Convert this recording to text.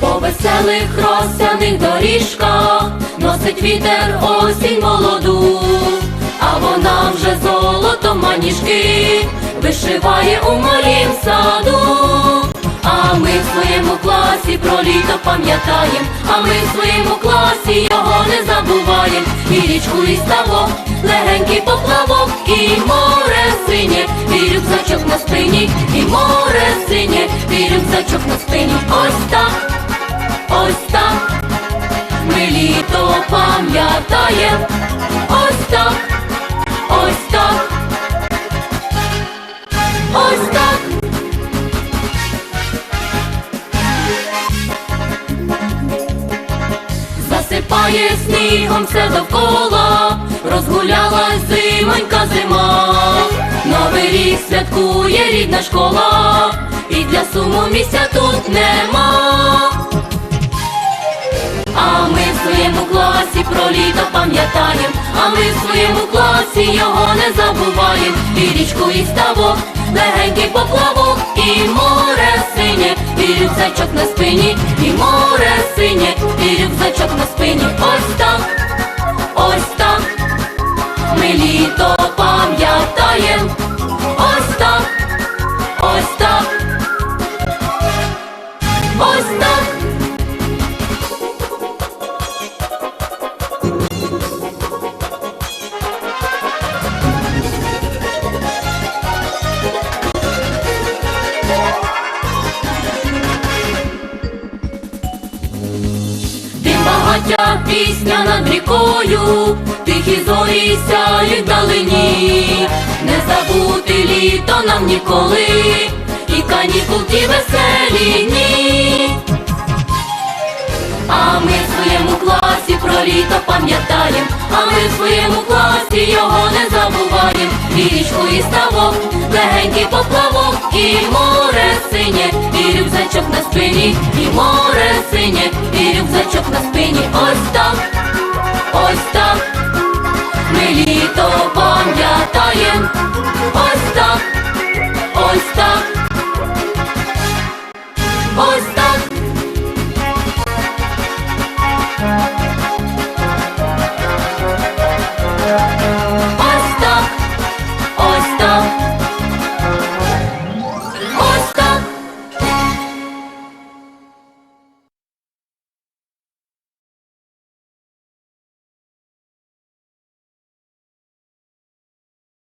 По веселих розсяних доріжках носить вітер осінь молоду, а вона вже золото маніжки вишиває у моїм саду, а ми в своєму класі про літо пам'ятаєм, а ми в своєму класі його не забуваємо. Річку, і ставок, легенький поплавок, і море синє, і рюкзачок на спині, і море синє, і рюкзачок на спині. Ось так, ось так, ми літо пам'ятаєм. Засипає снігом все довкола, розгулялась зимонька зима, Новий рік святкує рідна школа, і для суму місця тут нема. А ми в своєму класі про літо пам'ятаєм, а ми в своєму класі його не забуваєм. І річку, і ставок, легенький поплавок, і море і рюкзачок на спині, і море синє, і рюкзачок на спині. Ось так, Дим пісня над рікою, тихі зорі сяють вдалині, не забути літо нам ніколи, і канікул ті веселі дні. А ми в своєму класі про літо пам'ятаєм, а ми в своєму класі його не забуваєм. І річку, і ставок, легенький поплавок, і море синє, і рюкзачок на спині, і море синє, і рюкзачок на спині. Ось так,